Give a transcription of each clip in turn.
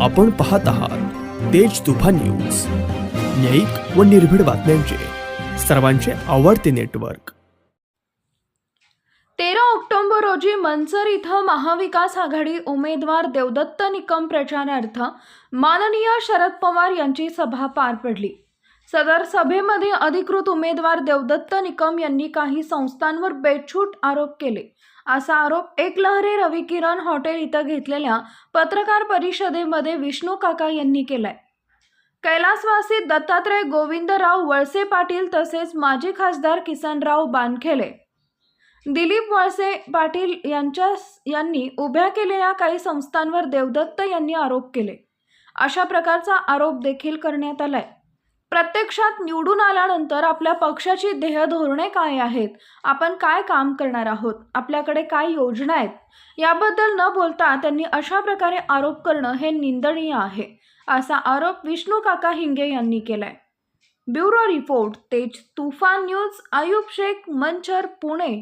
आपण पाहत आहात तेज तुफा न्यूज. न्यायिक व निर्भीड बातम्यांचे. सर्वांचे आवडते नेटवर्क. तेरा ऑक्टोबर रोजी मंचर इथं महाविकास आघाडी उमेदवार देवदत्त निकम प्रचारार्थ माननीय शरद पवार यांची सभा पार पडली. सदर सभेमध्ये अधिकृत उमेदवार देवदत्त निकम यांनी काही संस्थांवर बेछूट आरोप केले. असा आरोप एकलहरे रवी किरण हॉटेल इथं घेतलेल्या पत्रकार परिषदेमध्ये विष्णू काका यांनी केलाय. कैलासवासी दत्तात्रय गोविंदराव वळसे पाटील तसेच माजी खासदार किसनराव बानखेले दिलीप वळसे पाटील यांच्या यांनी उभ्या केलेल्या काही संस्थांवर देवदत्त यांनी आरोप केले. अशा प्रकारचा आरोप देखील करण्यात आलाय. प्रत्यक्षात निवडून आल्यानंतर आपल्या पक्षाची ध्येय धोरणे काय आहेत? आपण काय काम करणार आहोत? आपल्याकडे काय योजना आहेत? याबद्दल न बोलता त्यांनी अशा प्रकारे आरोप करणं हे निंदनीय आहे असा आरोप विष्णू काका हिंगे यांनी केलाय. Bureau report Tej Tufan news Ayub Shaikh Manchar Pune.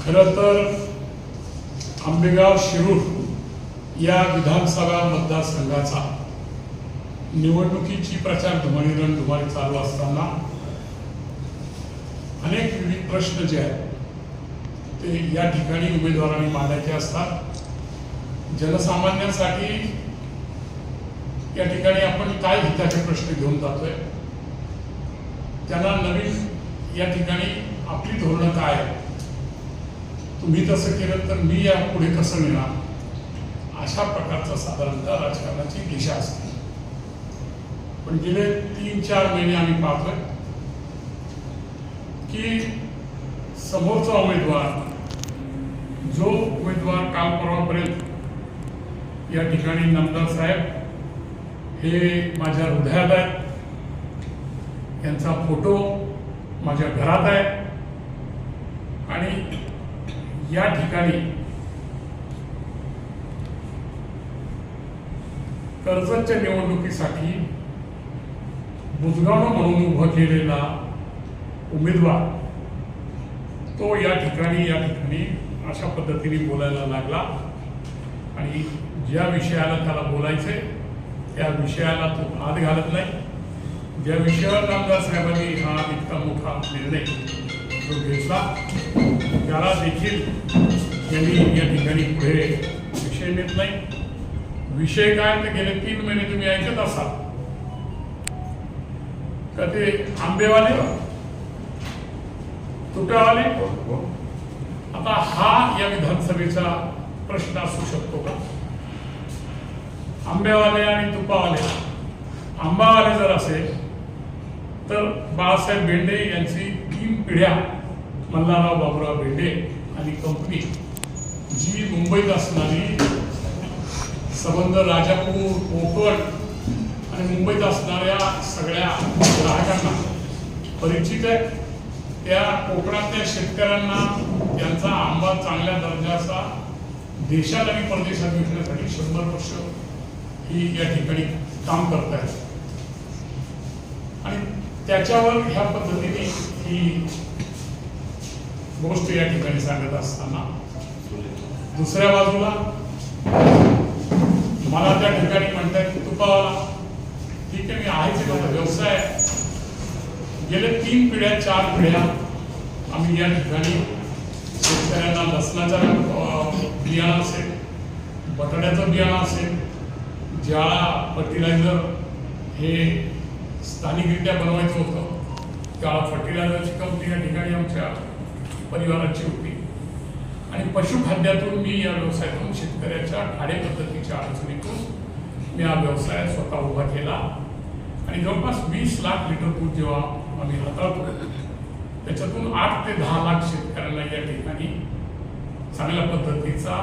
खरं तर आंबेगाव शिरूर या विधानसभा मतदारसंघाचा निवडणुकीची प्रचार धुमाळी रणधुमाळी चालू असताना अनेक विविध प्रश्न जे आहेत ते या ठिकाणी उमेदवारांनी मांडायचे असतात. जनसामान्यांसाठी या ठिकाणी आपण काय हिताचे प्रश्न घेऊन जातोय? त्यांना नवीन या ठिकाणी आपली धोरणं काय तुम्ही तसं केलं तर मी या पुढे कसं मिळणार अशा प्रकारचं साधारणतः राजकारणाची दिशा असते. पण गेले तीन चार महिने आम्ही पाहतोय की समोरचा उमेदवार जो उमेदवार काल परवापर्यंत या ठिकाणी नामदार साहेब हे माझ्या हृदयात आहेत. यांचा फोटो माझ्या घरात आहे. आणि या ठिकाणी कर्जतच्या निवडणुकीसाठी मुजगावणं म्हणून उभं केलेला उमेदवार तो या ठिकाणी या ठिकाणी अशा पद्धतीने बोलायला लागला. आणि ज्या विषयाला त्याला बोलायचंय त्या विषयाला तो हात घालत नाही. ज्या विषयावर आमदार साहेबांनी हा इतका मोठा निर्णय जो घेतला त्याला देखील त्यांनी या ठिकाणी पुढे विषय नेत नाही. विषय काय तर गेले तीन महिने तुम्ही ऐकत असाल. का ते आंबेवाले? तुटावाले? आता हा या विधानसभेचा प्रश्न असू शकतो का? आंबेवाले आणि तुपावाले. आंबावाले जर असेल तर बाळासाहेब भेंडे यांची तीन पिढ्या मल्हारराव बाबुराव भेंडे आणि कंपनी जी मुंबईत असणारी संबंध राजापूर ग्राहकांना परिचित आहे त्या कोकणातल्या शेतकऱ्यांना त्यांचा आंबा चांगल्या दर्जाचा देशात आणि परदेशात विकण्यासाठी शंभर वर्ष ही या ठिकाणी काम करत आहेत. आणि त्याच्यावर ह्या पद्धतीने ही गोष्ट या ठिकाणी सांगत असताना दुसऱ्या बाजूला मला त्या ठिकाणी म्हणतात की तुपा ठीक आहे मी आहेच माझा व्यवसाय गेल्या तीन पिढ्या चार पिढ्या आम्ही या ठिकाणी शेतकऱ्यांना लसणाचा अं, बियाणं असेल बटाट्याचं बियाणं असेल ज्या फर्टिलायझर हे स्थानिकरित्या बनवायचं होतं त्या फर्टिलायझरची कंपनी या ठिकाणी आमच्या परिवाराची होती. आणि पशुखाद्यातून मी या व्यवसायातून शेतकऱ्याच्या ठाडे पद्धतीच्या अडचणीतून मी हा व्यवसाय स्वतः उभा केला. आणि जवळपास वीस लाख लिटर दूध जेव्हा आम्ही हाताळतो त्याच्यातून आठ ते दहा लाख शेतकऱ्यांना या ठिकाणी चांगल्या पद्धतीचा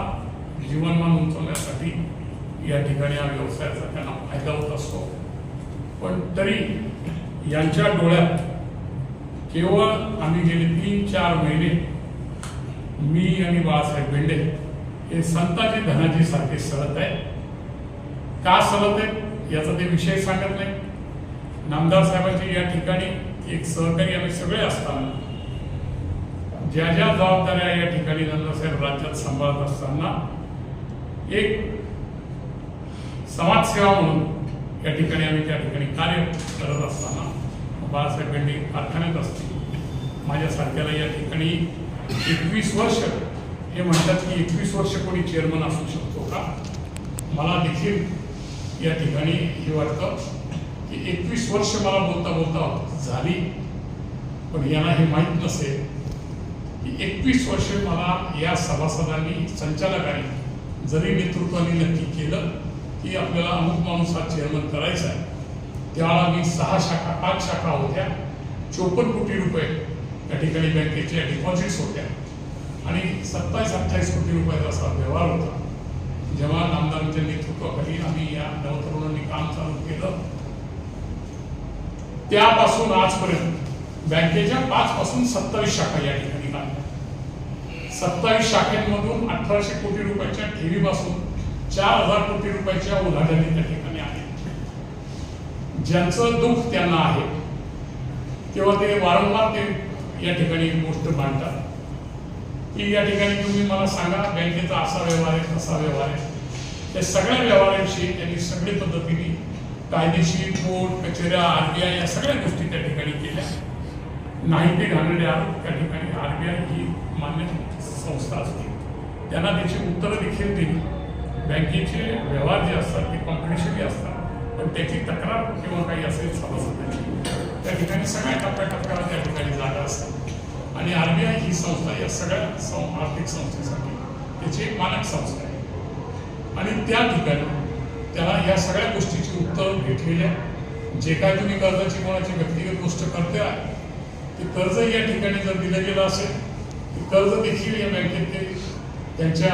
जीवनमान उंचवण्यासाठी या ठिकाणी हा व्यवसायाचा त्यांना फायदा होत असतो. पण तरी यांच्या डोळ्यात केवळ आम्ही गेले तीन चार महिने मी आणि बाळासाहेब बेंडे हे संताजी धनाजी सारखे सळत आहे का सलत आहेत याचा ते विषय सांगत नाही नामदार साहेबांची या ठिकाणी एक सहकारी आम्ही सगळे असताना ज्या ज्या जबाबदाऱ्या या ठिकाणी नामदार राज्यात सांभाळत असताना एक समाजसेवा म्हणून या ठिकाणी आम्ही त्या ठिकाणी कार्य करत असताना बाळासाहेब बेंडे कारखान्यात असतील माझ्यासारख्याला या ठिकाणी एकवीस वर्ष हे म्हणतात की एकवीस वर्ष कोणी चेअरमन असू शकतो का? मला देखील या ठिकाणी हे वाटतं. की एकवीस वर्ष मला बोलता बोलता झाली. पण यांना हे माहीत नसेल की एकवीस वर्ष मला या सभासदांनी संचालकांनी जरी नेतृत्वाने नक्की केलं की आपल्याला अमुक माणूस हा चेअरमन करायचा आहे. त्यावेळा मी सहा शाखा पाच शाखा होत्या. चोपन्न कोटी रुपये या ठिकाणी बँकेच्या डिपॉझिट्स होत्या. आणि सत्तावीस अठ्ठावीस कोटी रुपयाचा असा व्यवहार होता. जेव्हा नामदारांच्या नेतृत्वाखाली आम्ही या नवतरुणांनी काम चालू केलं त्यापासून आजपर्यंत बँकेच्या पाच पासून सत्तावीस शाखा या ठिकाणी लागल्या सत्तावीस शाखांमधून अठराशे कोटी रुपयाच्या ठेवीपासून चार हजार कोटी रुपयाच्या उलाढाली त्या ठिकाणी आहेत. ज्यांचं दुःख त्यांना आहे तेव्हा ते वारंवार ते या ठिकाणी गोष्ट मांडतात. की या ठिकाणी तुम्ही मला सांगा बँकेचा असा व्यवहार आहे तसा व्यवहार आहे. त्या सगळ्या व्यवहारांशी त्यांनी सगळी पद्धतीने कायदेशीर कोर्ट कचेऱ्या आरबीआय या सगळ्या गोष्टी त्या ठिकाणी केल्या. नाही ते घालणारे आरोप त्या ठिकाणी आरबीआय ही मान्य संस्था असते. त्यांना त्याची उत्तरं देखील दिली. बँकेचे व्यवहार जे असतात ते कॉम्पिटिशनही असतात पण त्याची तक्रार किंवा काही असेल सभासदांची त्या ठिकाणी सगळ्या टप्प्याटप्प्याला त्या ठिकाणी जागा असतात आणि आर बी आय ही संस्था या सगळ्या सं आर्थिक संस्थेसाठी त्याची एक मानक संस्था आहे. आणि त्या ठिकाणी त्याला या सगळ्या गोष्टीची उत्तर भेटलेली आहे. जे काय तुम्ही कर्जाची कोणाची व्यक्तिगत गोष्ट करते आहे ते कर्ज या ठिकाणी जर दिलं गेलं असेल ते कर्ज देखील या बँकेत ते त्यांच्या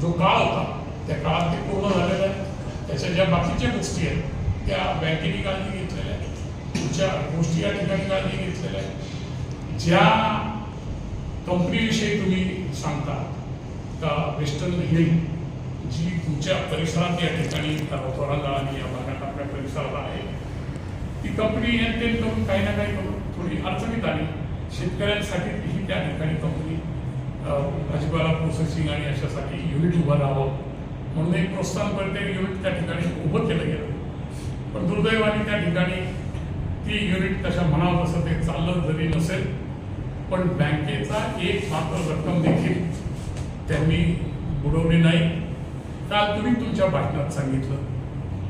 जो काळ होता त्या काळात ते पूर्ण झालेलं आहे. त्याच्या ज्या बाकीच्या गोष्टी आहेत त्या बँकेने काळजी घेतलेल्या आहेत. तुमच्या गोष्टी या ठिकाणी काळजी घेतलेल्या आहेत. ज्या कंपनीविषयी तुम्ही सांगता का वेस्टर्न हिल जी तुमच्या परिसरात या ठिकाणी तोरणगाळ आणि या भागात आपल्या परिसरात आहे ती कंपनी एनटेन करून काही ना काही करून थोडी अडचणीत आली. शेतकऱ्यांसाठी ही त्या ठिकाणी कंपनी भाजीपाला प्रोसेसिंग आणि अशासाठी युनिट उभं राहावं म्हणून एक प्रोत्साहन करते युनिट त्या ठिकाणी उभं केलं गेलं. पण दुर्दैवाने त्या ठिकाणी ती युनिट तशा म्हणावं तसं ते चाललं जरी नसेल पण बँकेचा एक मात्र रक्कम देखील त्यांनी बुडवली नाही. काल तुम्ही तुमच्या भाषणात सांगितलं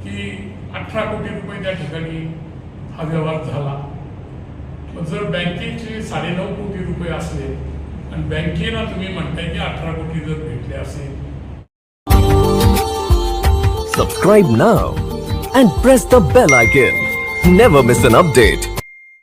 की अठरा कोटी रुपये त्या ठिकाणी हा व्यवहार झाला. जर बँकेचे साडेनऊ कोटी रुपये असले आणि बँकेला तुम्ही म्हणताय की अठरा कोटी जर भेटले असेल. Subscribe now and press the bell icon never miss an update